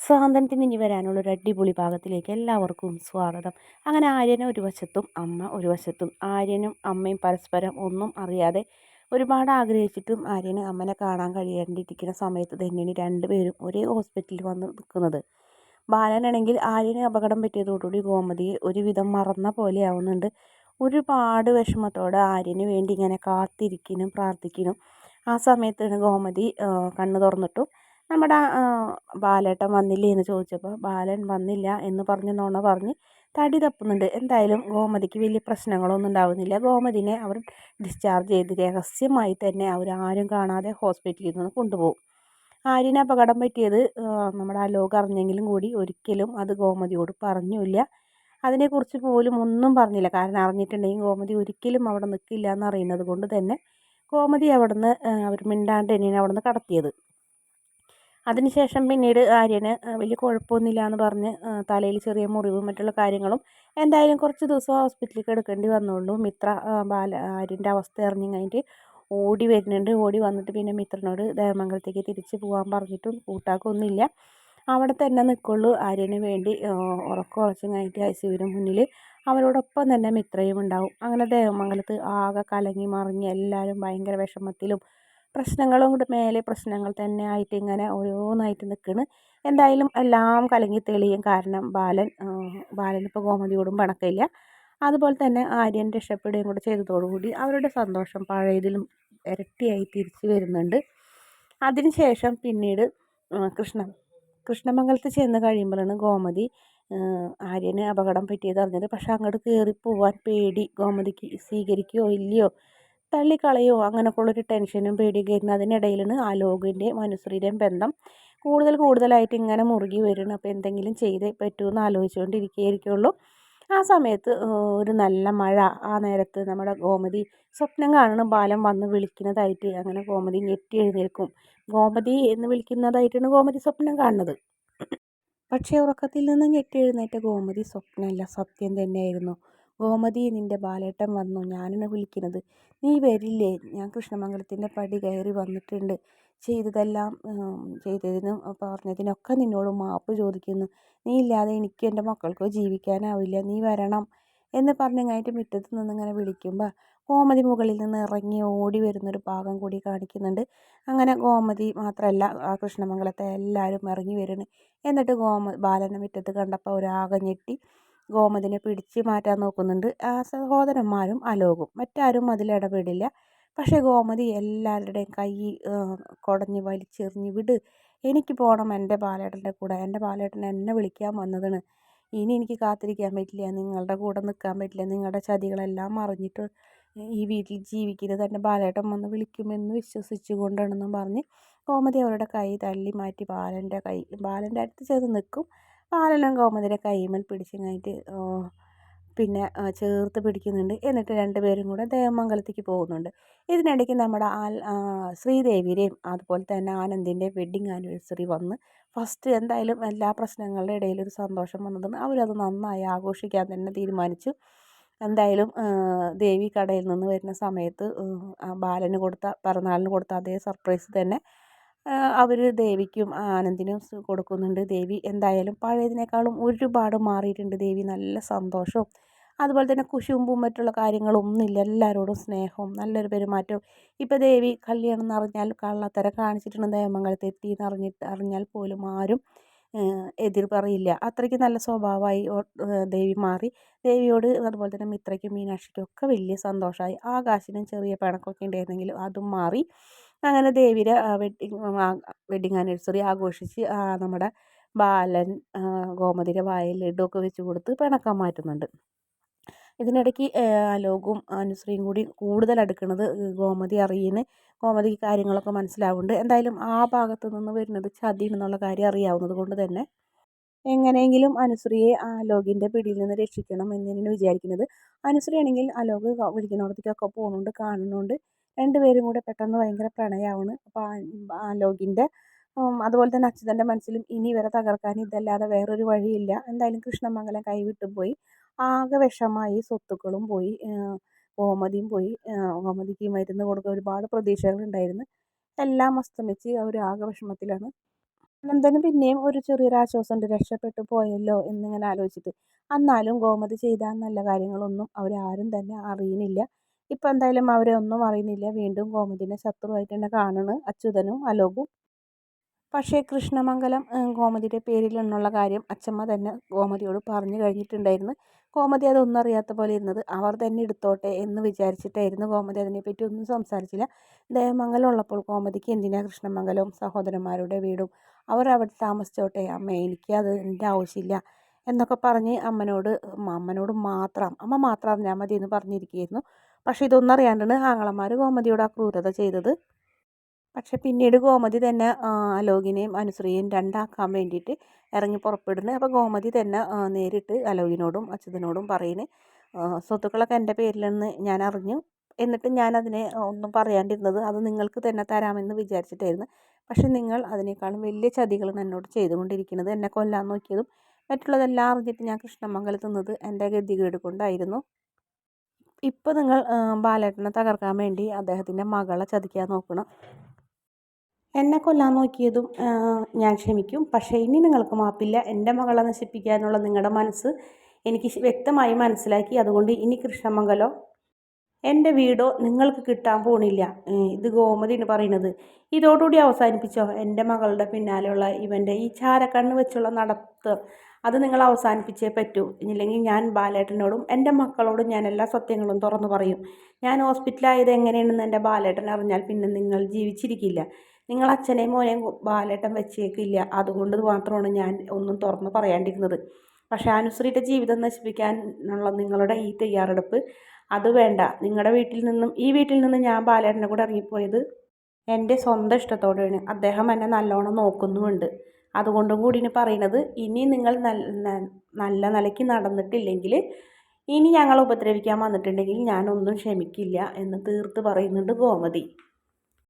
സ്വാതന്ത്ര്യത്തിന് ഇനി വരാനുള്ള ഒരു അടിപൊളി ഭാഗത്തിലേക്ക് എല്ലാവർക്കും സ്വാഗതം. അങ്ങനെ ആര്യനെ ഒരു വശത്തും അമ്മ ഒരു വശത്തും. ആര്യനും അമ്മയും പരസ്പരം ഒന്നും അറിയാതെ ഒരുപാട് ആഗ്രഹിച്ചിട്ടും ആര്യന് അമ്മനെ കാണാൻ കഴിയാണ്ടിരിക്കുന്ന സമയത്ത് തന്നെയാണ് രണ്ടുപേരും ഒരേ ഹോസ്പിറ്റലിൽ വന്ന് നിൽക്കുന്നത്. ബാലനാണെങ്കിൽ ആര്യന് അപകടം പറ്റിയതോടുകൂടി ഗോമതിയെ ഒരുവിധം മറന്ന പോലെ ആവുന്നുണ്ട്. ഒരുപാട് വിഷമത്തോടെ ആര്യന് വേണ്ടി ഇങ്ങനെ കാത്തിരിക്കണം പ്രാർത്ഥിക്കണം ആ സമയത്താണ് ഗോമതി കണ്ണു തുറന്നിട്ടും. നമ്മുടെ ബാലേട്ടൻ വന്നില്ലേ? എന്ന് ചോദിച്ചപ്പോൾ ബാലൻ വന്നില്ല എന്ന് പറഞ്ഞ് നുണ പറഞ്ഞ് തടി തപ്പുന്നുണ്ട്. എന്തായാലും ഗോമതിക്ക് വലിയ പ്രശ്നങ്ങളൊന്നും ഉണ്ടാവുന്നില്ല. ഗോമതിനെ അവർ ഡിസ്ചാർജ് ചെയ്ത് രഹസ്യമായി തന്നെ അവർ ആരും കാണാതെ ഹോസ്പിറ്റലിൽ നിന്ന് കൊണ്ടുപോകും. ആര്യന് അപകടം പറ്റിയത് നമ്മുടെ അലോക് അറിഞ്ഞെങ്കിലും കൂടി ഒരിക്കലും അത് ഗോമതിയോട് പറഞ്ഞില്ല. അതിനെക്കുറിച്ച് പോലും ഒന്നും പറഞ്ഞില്ല. കാരണം അറിഞ്ഞിട്ടുണ്ടെങ്കിൽ ഗോമതി ഒരിക്കലും അവിടെ നിൽക്കില്ല എന്നറിയുന്നത് കൊണ്ട് തന്നെ ഗോമതി അവിടുന്ന് അവർ മിണ്ടാണ്ട് തന്നെയാണ് അവിടുന്ന് കടത്തിയത്. അതിനുശേഷം പിന്നീട് ആര്യന് വലിയ കുഴപ്പമൊന്നുമില്ല എന്ന് പറഞ്ഞ് തലയിൽ ചെറിയ മുറിവും മറ്റുള്ള കാര്യങ്ങളും എന്തായാലും കുറച്ച് ദിവസം ഹോസ്പിറ്റലിൽ കിടക്കേണ്ടി വന്നുള്ളൂ മിത്ര ബാല ആര്യന്റെ അവസ്ഥ അറിഞ്ഞു കഴിഞ്ഞിട്ട് ഓടി വരുന്നുണ്ട്. ഓടി വന്നിട്ട് പിന്നെ മിത്രനോട് ദേവമംഗലത്തേക്ക് തിരിച്ച് പോകാൻ പറഞ്ഞിട്ടും കൂട്ടാക്കൊന്നുമില്ല. അവിടെ തന്നെ നിൽക്കുള്ളൂ ആര്യന് വേണ്ടി ഉറക്കം ഉറച്ചും കഴിഞ്ഞിട്ട് ഐ സിയുവിന് മുന്നിൽ അവരോടൊപ്പം തന്നെ മിത്രയും ഉണ്ടാവും. അങ്ങനെ ദേവമംഗലത്ത് ആകെ കലങ്ങി മറിഞ്ഞ് എല്ലാവരും ഭയങ്കര വിഷമത്തിലും പ്രശ്നങ്ങളും കൂടെ മേലെ പ്രശ്നങ്ങൾ തന്നെ ആയിട്ട് ഇങ്ങനെ ഓരോന്നായിട്ട് നിൽക്കുന്നു എന്തായാലും എല്ലാം കലങ്ങി തെളിയും. കാരണം ബാലൻ ബാലനിപ്പോൾ ഗോമതിയോടും പണക്കില്ല അതുപോലെ തന്നെ ആര്യൻ രക്ഷപ്പെടുകയും കൂടെ ചെയ്തതോടുകൂടി അവരുടെ സന്തോഷം പഴയതിലും ഇരട്ടിയായി തിരിച്ചു വരുന്നുണ്ട്. അതിനുശേഷം പിന്നീട് കൃഷ്ണ കൃഷ്ണമംഗലത്ത് ചെന്ന് കഴിയുമ്പോഴാണ് ഗോമതി ആര്യന് അപകടം പറ്റിയത് അറിഞ്ഞത്. പക്ഷെ അങ്ങോട്ട് കയറി പോവാൻ പേടി. ഗോമതിക്ക് സ്വീകരിക്കുകയോ ഇല്ലയോ? തള്ളിക്കളയോ അങ്ങനെയൊക്കെ ഒരു ടെൻഷനും പേടിയൊക്കെ ആയിരുന്നു. അതിനിടയിലാണ് ആലോകിന്റെ മനുശ്രീയുടെയും ബന്ധം കൂടുതൽ കൂടുതലായിട്ട് ഇങ്ങനെ മുറുകി വരുന്നു അപ്പോൾ എന്തെങ്കിലും ചെയ്തേ പറ്റുമെന്ന് ആലോചിച്ചുകൊണ്ടിരിക്കുകയായിരിക്കുള്ളൂ. ആ സമയത്ത് ഒരു നല്ല മഴ. ആ നേരത്ത് നമ്മുടെ ഗോമതി സ്വപ്നം കാണണം ബാലം വന്ന് വിളിക്കുന്നതായിട്ട് അങ്ങനെ ഗോമതി ഞെട്ടി എഴുന്നേൽക്കും. ഗോമതി എന്ന് വിളിക്കുന്നതായിട്ടാണ് ഗോമതി സ്വപ്നം കാണുന്നത്. പക്ഷേ ഉറക്കത്തിൽ നിന്ന് ഞെട്ടി എഴുന്നേറ്റ ഗോമതി സ്വപ്നമല്ല സത്യം തന്നെയായിരുന്നു. ഗോമതി നിന്റെ ബാലേട്ടൻ വന്നു. ഞാനാണ് വിളിക്കുന്നത്. നീ വരില്ലേ? ഞാൻ കൃഷ്ണമംഗലത്തിന്റെ പടി കയറി വന്നിട്ടുണ്ട്. ചെയ്തതെല്ലാം ചെയ്തതിനും പറഞ്ഞതിനൊക്കെ നിന്നോട് മാപ്പ് ചോദിക്കുന്നു. നീ ഇല്ലാതെ എനിക്ക് എന്റെ മക്കൾക്കോ ജീവിക്കാനാവില്ല. നീ വരണം എന്ന് പറഞ്ഞങ്ങായിട്ട് മുറ്റത്ത് നിന്നിങ്ങനെ വിളിക്കുമ്പോൾ ഗോമതി മുകളിൽ നിന്ന് ഇറങ്ങി ഓടി വരുന്നൊരു ഭാഗം കൂടി കാണിക്കുന്നുണ്ട്. അങ്ങനെ ഗോമതി മാത്രമല്ല ആ കൃഷ്ണമംഗലത്തെ എല്ലാവരും ഇറങ്ങി വരുന്നു എന്നിട്ട് ഗോമ ബാലനെ മുറ്റത്ത് കണ്ടപ്പോൾ ഒരാകെ ഞെട്ടി. ഗോമതിനെ പിടിച്ച് മാറ്റാൻ നോക്കുന്നുണ്ട്. ആ സഹോദരന്മാരും അലോകും. മറ്റാരും അതിലിടപെടില്ല പക്ഷേ ഗോമതി എല്ലാവരുടെയും കൈ കുടഞ്ഞ് വലിച്ചെറിഞ്ഞ് വിട്. എനിക്ക് പോകണം എന്റെ ബാലേട്ടന്റെ കൂടെ. എന്റെ ബാലേട്ടൻ എന്നെ വിളിക്കാൻ വന്നതാണ്. ഇനി എനിക്ക് കാത്തിരിക്കാൻ പറ്റില്ല. നിങ്ങളുടെ കൂടെ നിൽക്കാൻ പറ്റില്ല. നിങ്ങളുടെ ചതികളെല്ലാം അറിഞ്ഞിട്ട് ഈ വീട്ടിൽ ജീവിക്കരുത് എന്റെ ബാലേട്ടൻ വന്ന് വിളിക്കുമെന്ന് വിശ്വസിച്ചു കൊണ്ടാണെന്നും പറഞ്ഞ് ഗോമതി അവരുടെ കൈ തള്ളി മാറ്റി ബാലന്റെ കൈ ബാലന്റെ അടുത്ത് ചെന്ന് നിൽക്കും. ബാലനും ഗോമതിയുടെ കൈമേൽ പിടിച്ചങ്ങായിട്ട് പിന്നെ ചേർത്ത് പിടിക്കുന്നുണ്ട്. എന്നിട്ട് രണ്ടുപേരും കൂടെ ദേവമംഗലത്തേക്ക് പോകുന്നുണ്ട്. ഇതിനിടയ്ക്ക് നമ്മുടെ ആൽ ശ്രീദേവിയുടെയും അതുപോലെ തന്നെ ആനന്ദിന്റെയും വെഡ്ഡിങ് ആനിവേഴ്സറി വന്ന് ഫസ്റ്റ് എന്തായാലും എല്ലാ പ്രശ്നങ്ങളുടെ ഇടയിലൊരു സന്തോഷം വന്നതും അവരത് നന്നായി ആഘോഷിക്കാൻ തന്നെ തീരുമാനിച്ചു. എന്തായാലും ദേവി കടയിൽ നിന്ന് വരുന്ന സമയത്ത് ബാലന് കൊടുത്ത പിറന്നാളിന് കൊടുത്ത അതേ സർപ്രൈസ് തന്നെ അവർ ദേവിക്കും ആനന്ദിനും കൊടുക്കുന്നുണ്ട്. ദേവി എന്തായാലും പഴയതിനേക്കാളും ഒരുപാട് മാറിയിട്ടുണ്ട് ദേവി. നല്ല സന്തോഷവും അതുപോലെ തന്നെ കുശുമ്പും മറ്റുള്ള കാര്യങ്ങളൊന്നുമില്ല. എല്ലാവരോടും സ്നേഹവും നല്ലൊരു പെരുമാറ്റവും. ഇപ്പോൾ ദേവി കല്യാണം എന്ന് അറിഞ്ഞാൽ കള്ളത്തരം കാണിച്ചിട്ടുണ്ട്. ദേവമംഗലത്ത് എത്തി എന്ന് അറിഞ്ഞിട്ട് അറിഞ്ഞാൽ പോലും ആരും എതിർ പറയില്ല അത്രയ്ക്ക് നല്ല സ്വഭാവമായി ദേവി മാറി. ദേവിയോട് അതുപോലെ തന്നെ മിത്രയ്ക്കും മീനാക്ഷിക്കും ഒക്കെ വലിയ സന്തോഷമായി. ആകാശിനും ചെറിയ പിണക്കൊക്കെ ഉണ്ടായിരുന്നെങ്കിലും അതും മാറി. അങ്ങനെ ദേവിയുടെ വെഡ്ഡിങ് വെഡ്ഡിങ് ആനിവേഴ്സറി ആഘോഷിച്ച് നമ്മുടെ ബാലൻ ഗോമതിയുടെ വായിൽ ലഡുവൊക്കെ വെച്ച് കൊടുത്ത് പിണക്കം മാറ്റുന്നുണ്ട്. ഇതിനിടയ്ക്ക് അലോകും അനുശ്രീയും കൂടി കൂടുതൽ അടുക്കുന്നത് ഗോമതി അറിയുന്ന ഗോമതി കാര്യങ്ങളൊക്കെ മനസ്സിലാവുന്നുണ്ട്. എന്തായാലും ആ ഭാഗത്ത് നിന്ന് വരുന്നത് ചതി എന്നുള്ള കാര്യം അറിയാവുന്നത് കൊണ്ട് തന്നെ എങ്ങനെയെങ്കിലും അനുശ്രീയെ അലോകിന്റെ പിടിയിൽ നിന്ന് രക്ഷിക്കണം എന്ന് തന്നെയാണ് വിചാരിക്കുന്നത്. അനുശ്രീ ആണെങ്കിൽ അലോക് വിളിക്കുന്നിടത്തേക്കൊക്കെ പോകുന്നുണ്ട് കാണുന്നുണ്ട്. രണ്ടുപേരും കൂടെ പെട്ടെന്ന് ഭയങ്കര പ്രണയമാണ് അപ്പോൾ ആലോകിന്റെ അതുപോലെ തന്നെ അച്യുതന്റെ മനസ്സിലും ഇനി ഇവരെ തകർക്കാൻ ഇതല്ലാതെ വേറൊരു വഴിയില്ല. എന്തായാലും കൃഷ്ണമംഗലം കൈവിട്ടു പോയി. ആകെ വിഷമായി സ്വത്തുക്കളും പോയി ഗോമതിയും പോയി. ഗോമതിക്ക് മരുന്ന് കൊടുക്കുക ഒരുപാട് പ്രതീക്ഷകളുണ്ടായിരുന്നു എല്ലാം അസ്തമിച്ച് അവർ ആകെ വിഷമത്തിലാണ്. അനന്തന് പിന്നെയും ഒരു ചെറിയൊരു ആശ്വാസമുണ്ട്. രക്ഷപ്പെട്ടു പോയല്ലോ എന്നിങ്ങനെ ആലോചിച്ചിട്ട്. എന്നാലും ഗോമതി ചെയ്ത നല്ല കാര്യങ്ങളൊന്നും അവരാരും തന്നെ അറിയുന്നില്ല. ഇപ്പം എന്തായാലും അവരെ ഒന്നും അറിയുന്നില്ല. വീണ്ടും ഗോമതിനെ ശത്രുവായിട്ട് തന്നെ കാണുന്നു. അച്യുതനും അലോകും. പക്ഷേ കൃഷ്ണമംഗലം ഗോമതിയുടെ പേരിൽ എന്നുള്ള കാര്യം അച്ഛമ്മ തന്നെ ഗോമതിയോട് പറഞ്ഞു കഴിഞ്ഞിട്ടുണ്ടായിരുന്നു. ഗോമതി അതൊന്നും അറിയാത്ത പോലെ ഇരുന്നത് അവർ തന്നെ എടുത്തോട്ടെ എന്ന് വിചാരിച്ചിട്ടായിരുന്നു ഗോമതി അതിനെപ്പറ്റി ഒന്നും സംസാരിച്ചില്ല. ദേവമംഗലം ഉള്ളപ്പോൾ ഗോമതിക്ക് എന്തിനാ കൃഷ്ണമംഗലവും സഹോദരന്മാരുടെ വീടും? അവർ അവിടെ താമസിച്ചോട്ടെ? അമ്മ എനിക്ക് അത് എന്റെ ആവശ്യമില്ല എന്നൊക്കെ പറഞ്ഞ് അമ്മനോട് അമ്മനോട് മാത്രം അമ്മ മാത്രം അറിഞ്ഞാൽ മതി എന്ന് പറഞ്ഞിരിക്കുകയായിരുന്നു. പക്ഷേ ഇതൊന്നും അറിയാണ്ടാണ് ആങ്ങളമാർ ഗോമതിയോട് ആ ക്രൂരത ചെയ്തത്. പക്ഷെ പിന്നീട് ഗോമതി തന്നെ അലോകിനെയും അനുശ്രീയും രണ്ടാക്കാൻ വേണ്ടിയിട്ട് ഇറങ്ങി പുറപ്പെടുന്നത് അപ്പോൾ ഗോമതി തന്നെ നേരിട്ട് അലോകിനോടും അച്യുതനോടും പറയുന്നത് സ്വത്തുക്കളൊക്കെ എന്റെ പേരിലെന്ന് ഞാൻ അറിഞ്ഞു. എന്നിട്ട് ഞാൻ അതിനെ ഒന്നും പറയാണ്ടിരുന്നത് അത് നിങ്ങൾക്ക് തന്നെ തരാമെന്ന് വിചാരിച്ചിട്ടായിരുന്നു. പക്ഷെ നിങ്ങൾ അതിനേക്കാളും വലിയ ചതികളാണ് എന്നോട് ചെയ്തുകൊണ്ടിരിക്കുന്നത്. എന്നെ കൊല്ലാൻ നോക്കിയതും മറ്റുള്ളതെല്ലാം അറിഞ്ഞിട്ട് ഞാൻ കൃഷ്ണമംഗലത്ത് നിന്നത് എന്റെ ഗതികേട് കൊണ്ടായിരുന്നു. ഇപ്പോൾ നിങ്ങൾ ബാലേട്ടനെ തകർക്കാൻ വേണ്ടി അദ്ദേഹത്തിന്റെ മകളെ ചതിക്കാൻ നോക്കണം. എന്നെ കൊല്ലാൻ നോക്കിയതും ഞാൻ ക്ഷമിക്കും. പക്ഷേ ഇനി നിങ്ങൾക്ക് മാപ്പില്ല. എന്റെ മകളെ നശിപ്പിക്കാനുള്ള നിങ്ങളുടെ മനസ്സ് എനിക്ക് വ്യക്തമായി മനസ്സിലാക്കി. അതുകൊണ്ട് ഇനി കൃഷ്ണമംഗലോ എന്റെ വീടോ നിങ്ങൾക്ക് കിട്ടാൻ പോണില്ല. ഇത് ഗോമതിയാണ് പറയുന്നത്. ഇതോടുകൂടി അവസാനിപ്പിച്ചോ. എന്റെ മകളുടെ പിന്നാലെയുള്ള ഇവന്റെ ഈ ചാരക്കണ്ണ് വെച്ചുള്ള നടത്ത് അത് നിങ്ങൾ അവസാനിപ്പിച്ചേ പറ്റൂ. ഇല്ലെങ്കിൽ ഞാൻ ബാലേട്ടനോടും എന്റെ മക്കളോടും ഞാൻ എല്ലാ സത്യങ്ങളും തുറന്നു പറയും. ഞാൻ ഹോസ്പിറ്റലായത് എങ്ങനെയാണെന്ന് എന്റെ ബാലേട്ടൻ അറിഞ്ഞാൽ പിന്നെ നിങ്ങൾ ജീവിച്ചിരിക്കില്ല. നിങ്ങൾ അച്ഛനെയും മോനെയും ബാലേട്ടൻ വെച്ചേക്കില്ല. അതുകൊണ്ട് മാത്രമാണ് ഞാൻ ഒന്നും തുറന്ന് പറയാണ്ടിരുന്നത്. പക്ഷേ അനുശ്രീയുടെ ജീവിതം നശിപ്പിക്കാനുള്ള നിങ്ങളുടെ ഈ തയ്യാറെടുപ്പ് അത് വേണ്ട. നിങ്ങളുടെ വീട്ടിൽ നിന്നും ഈ വീട്ടിൽ നിന്നും ഞാൻ ബാലേട്ടന്റെ കൂടെ ഇറങ്ങിപ്പോയത് എന്റെ സ്വന്തം ഇഷ്ടത്തോടെയാണ്. അദ്ദേഹം എന്നെ നല്ലോണം നോക്കുന്നുമുണ്ട്. അതുകൊണ്ടും കൂടിയാണ് പറയുന്നത് ഇനി നിങ്ങൾ നല്ല നല്ല നിലയ്ക്ക് നടന്നിട്ടില്ലെങ്കിൽ ഇനി ഞങ്ങളെ ഉപദ്രവിക്കാൻ വന്നിട്ടുണ്ടെങ്കിൽ ഞാനൊന്നും ക്ഷമിക്കില്ല എന്ന് തീർത്ത് പറയുന്നുണ്ട് ഗോമതി.